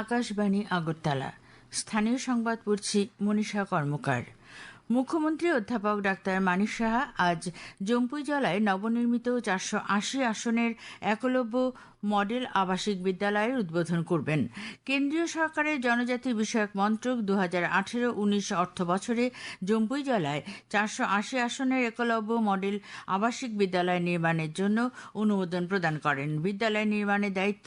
আকাশবাণী আগরতলা। স্থানীয় সংবাদ পড়ছি মনীষা কর্মকার। মুখ্যমন্ত্রী অধ্যাপক ডাক্তার মানিক সাহা আজ জম্পুই জলায় নবনির্মিত চারশো আশি আসনের একলব্য মডেল আবাসিক বিদ্যালয়ের উদ্বোধন করবেন। কেন্দ্রীয় সরকারের জনজাতি বিষয়ক মন্ত্রক দু হাজার আঠেরো উনিশ অর্থ বছরে জম্পুই জেলায় চারশো আশি আসনের একলব্য মডেল আবাসিক বিদ্যালয় নির্মাণের জন্য অনুমোদন প্রদান করেন। বিদ্যালয় নির্মাণের দায়িত্ব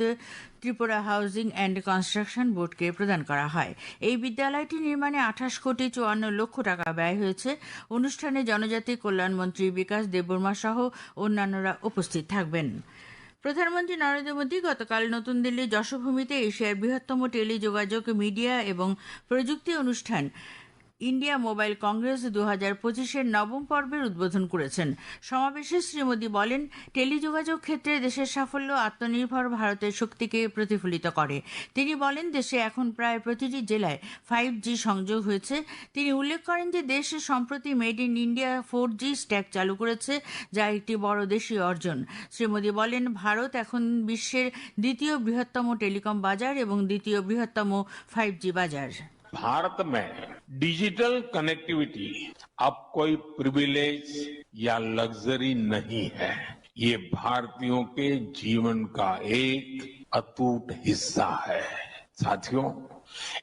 ত্রিপুরা হাউজিং অ্যান্ড কনস্ট্রাকশন বোর্ডকে প্রদান করা হয়। এই বিদ্যালয়টি নির্মাণে আঠাশ কোটি চুয়ান্ন লক্ষ টাকা ব্যয় হয়েছে। অনুষ্ঠানে জনজাতি কল্যাণ মন্ত্রী বিকাশ দেববর্মা সহ অন্যান্যরা উপস্থিত থাকবেন। প্রধানমন্ত্রী নরেন্দ্র মোদী গতকাল নতুন দিল্লির যশোভূমিতে এশিয়ার বৃহত্তম টেলিযোগাযোগ মিডিয়া এবং প্রযুক্তি অনুষ্ঠান ইন্ডিয়া মোবাইল কংগ্রেস দু হাজার পঁচিশের নবম পর্বের উদ্বোধন করেছেন। সমাবেশে শ্রী মোদী বলেন, টেলিযোগাযোগ ক্ষেত্রে দেশের সাফল্য, আত্মনির্ভর ভারতের শক্তিকে প্রতিফলিত করে। তিনি বলেন, দেশে এখন প্রায় প্রতিটি জেলায় ফাইভ জি সংযোগ হয়েছে। তিনি উল্লেখ করেন যে, দেশ সম্প্রতি made in India four G stack চালু করেছে, যা একটি বড় দেশীয় অর্জন। শ্রী মোদী বলেন, ভারত এখন বিশ্বের দ্বিতীয় বৃহত্তম টেলিকম বাজার এবং দ্বিতীয় বৃহত্তম ফাইভ জি বাজার। भारत में डिजिटल कनेक्टिविटी अब कोई प्रिविलेज या लग्जरी नहीं है। ये भारतीयों के जीवन का एक अटूट हिस्सा है। साथियों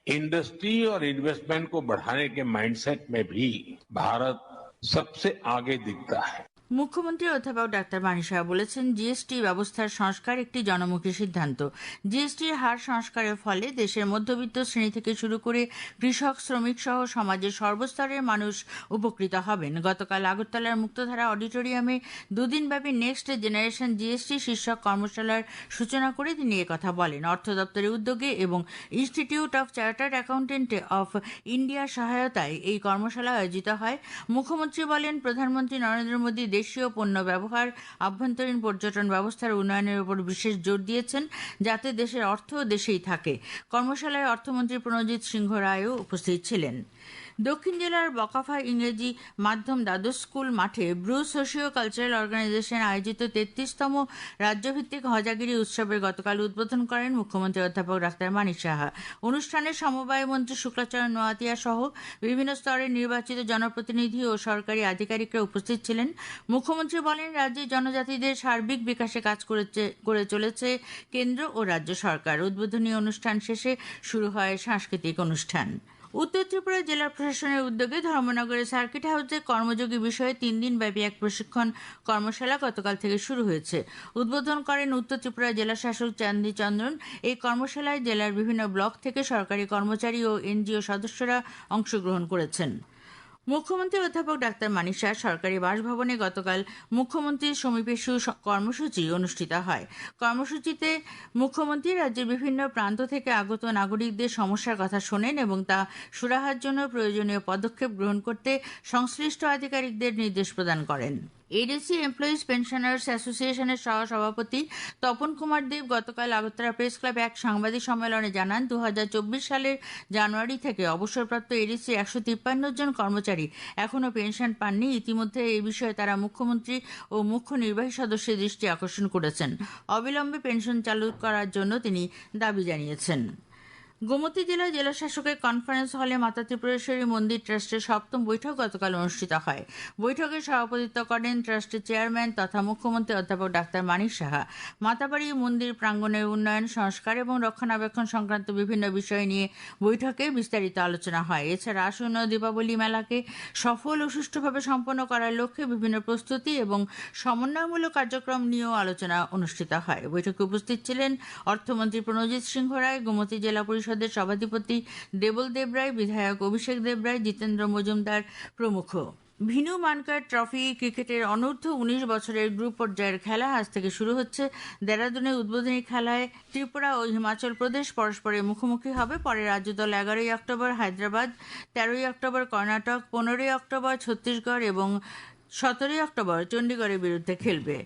इंडस्ट्री और इन्वेस्टमेंट को बढ़ाने के माइंडसेट में भी भारत सबसे आगे दिखता है। মুখ্যমন্ত্রী অধ্যাপক ডাক্তার মানি সাহা বলেছেন, জিএসটি ব্যবস্থার সংস্কার একটি জনমুখী সিদ্ধান্ত। জিএসটির হার সংস্কারের ফলে দেশের মধ্যবিত্ত শ্রেণি থেকে শুরু করে কৃষক, শ্রমিক সহ সমাজের সর্বস্তরের মানুষ উপকৃত হবেন। গতকাল আগরতলার মুক্তধারা অডিটোরিয়ামে দুদিনব্যাপী নেক্সট জেনারেশন জিএসটি শীর্ষক কর্মশালার সূচনা করে তিনি কথা বলেন। অর্থ দপ্তরের উদ্যোগে এবং institute of chartered accountant of ইন্ডিয়ার সহায়তায় এই কর্মশালা আয়োজিত হয়। মুখ্যমন্ত্রী বলেন, প্রধানমন্ত্রী নরেন্দ্র মোদী দেশীয় পণ্য ব্যবহার, আভ্যন্তরীণ পর্যটন ব্যবস্থার উন্নয়নের উপর বিশেষ জোর দিয়েছেন, যাতে দেশের অর্থ দেশেই থাকে। কর্মশালায় অর্থমন্ত্রী প্রণজিৎ সিংহ রায়ও উপস্থিত ছিলেন। দক্ষিণ জেলার বকাফা ইংরেজি মাধ্যম দ্বাদশ স্কুল মাঠে ব্রু সোশিও কালচারাল অর্গানাইজেশন আয়োজিত তেত্রিশতম রাজ্যভিত্তিক হজাগিরি উৎসবের গতকাল উদ্বোধন করেন মুখ্যমন্ত্রী অধ্যাপক ডাক্তার মানিক সাহা। অনুষ্ঠানে সমবায় মন্ত্রী শুক্লাচরণ নোয়াতিয়া সহ বিভিন্ন স্তরের নির্বাচিত জনপ্রতিনিধি ও সরকারি আধিকারিকরা উপস্থিত ছিলেন। মুখ্যমন্ত্রী বলেন, রাজ্যে জনজাতিদের সার্বিক বিকাশে কাজ করেছে, করে চলেছে কেন্দ্র ও রাজ্য সরকার। উদ্বোধনী অনুষ্ঠান শেষে শুরু হয় সাংস্কৃতিক অনুষ্ঠান। উত্তর ত্রিপুরা জেলা প্রশাসনের উদ্যোগে ধর্মনগরের সার্কিট হাউসে কর্মযোগী বিষয়ে তিন দিন ব্যাপী এক প্রশিক্ষণ কর্মশালা গতকাল থেকে শুরু হয়েছে। উদ্বোধন করেন উত্তর ত্রিপুরা জেলা শাসক চান্দি চন্দ্রন। এই কর্মশালায় জেলার বিভিন্ন ব্লক থেকে সরকারি কর্মচারী ও এনজিও সদস্যরা অংশগ্রহণ করেছেন। মুখ্যমন্ত্রী অধ্যাপক ডাক্তার মানিক সরকারি বাসভবনে গতকাল মুখ্যমন্ত্রীর সমীপেশু কর্মসূচি অনুষ্ঠিত হয়। কর্মসূচিতে মুখ্যমন্ত্রী রাজ্যের বিভিন্ন প্রান্ত থেকে আগত নাগরিকদের সমস্যার কথা শোনেন এবং তা সুরাহার জন্য প্রয়োজনীয় পদক্ষেপ গ্রহণ করতে সংশ্লিষ্ট আধিকারিকদের নির্দেশ প্রদান করেন। এডিসি এমপ্লয়িজ পেনশনার্স অ্যাসোসিয়েশনের সহ সভাপতি তপন কুমার দেব গতকাল আগরতলা প্রেস ক্লাবে এক সাংবাদিক সম্মেলনে জানান দু হাজার চব্বিশ সালের জানুয়ারি থেকে অবসরপ্রাপ্ত এডিসি একশো তিপ্পান্ন জন কর্মচারী এখনও পেনশন পাননি। ইতিমধ্যে এই বিষয়ে তারা মুখ্যমন্ত্রী ও মুখ্য নির্বাহী সদস্যের দৃষ্টি আকর্ষণ করেছেন। অবিলম্বে পেনশন চালু করার জন্য তিনি দাবি জানিয়েছেন। গোমতী জেলা জেলা শাসকের কনফারেন্স হলে মাতা ত্রিপুরেশ্বরী মন্দির ট্রাস্টের সপ্তম বৈঠক গতকাল অনুষ্ঠিত হয়। বৈঠকে সভাপতিত্ব করেন ট্রাস্টের চেয়ারম্যান তথা মুখ্যমন্ত্রী অধ্যাপক ডাক্তার মানিক সাহা। মাতাবাড়ি মন্দির প্রাঙ্গণের উন্নয়ন, সংস্কার এবং রক্ষণাবেক্ষণ সংক্রান্ত বিভিন্ন বিষয় নিয়ে বৈঠকে বিস্তারিত আলোচনা হয়। এছাড়া আসন্ন দীপাবলি মেলাকে সফল ও সুষ্ঠুভাবে সম্পন্ন করার লক্ষ্যে বিভিন্ন প্রস্তুতি এবং সমন্বয়মূলক কার্যক্রম নিয়েও আলোচনা অনুষ্ঠিত হয়। বৈঠকে উপস্থিত ছিলেন অর্থমন্ত্রী প্রণজিৎ সিংহ রায় গোমতী জেলা পরিষদ পরিষদের সভাধিপতি দেবল দেবরায়, বিধায়ক অভিষেক দেবরায়, জিতেন্দ্র মজুমদার প্রমুখ। ভিনু মানকার ট্রফি ক্রিকেটের অনূর্ধ্ব উনিশ বছরের গ্রুপ পর্যায়ের খেলা আজ থেকে শুরু হচ্ছে। দেরাদুনে উদ্বোধনী খেলায় ত্রিপুরা ও হিমাচল প্রদেশ পরস্পরের মুখোমুখি হবে। পরে রাজ্য দল এগারোই অক্টোবর হায়দ্রাবাদ, তেরোই অক্টোবর কর্ণাটক, পনেরোই অক্টোবর ছত্তিশগড় এবং সতেরোই অক্টোবর চণ্ডীগড়ের বিরুদ্ধে খেলবে।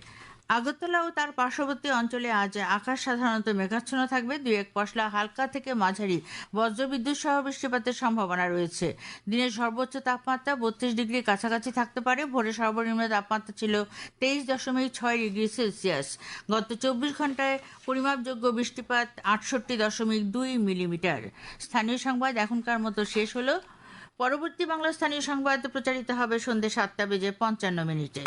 আগরতলা ও তার পার্শ্ববর্তী অঞ্চলে আজ আকাশ সাধারণত মেঘাচ্ছন্ন থাকবে। দুই এক পশলা হালকা থেকে মাঝারি বজ্রবিদ্যুৎ সহ বৃষ্টিপাতের সম্ভাবনা রয়েছে। দিনের সর্বোচ্চ তাপমাত্রা বত্রিশ ডিগ্রি কাছাকাছি থাকতে পারে। ভোরে সর্বনিম্ন তাপমাত্রা ছিল তেইশ দশমিক ছয় ডিগ্রি সেলসিয়াস। গত চব্বিশ ঘন্টায় পরিমাপযোগ্য বৃষ্টিপাত আটষট্টি দশমিক দুই মিলিমিটার। স্থানীয় সংবাদ এখনকার মতো শেষ হলো। পরবর্তী বাংলা স্থানীয় সংবাদ প্রচারিত হবে সন্ধ্যে সাতটা বেজে পঞ্চান্ন মিনিটে।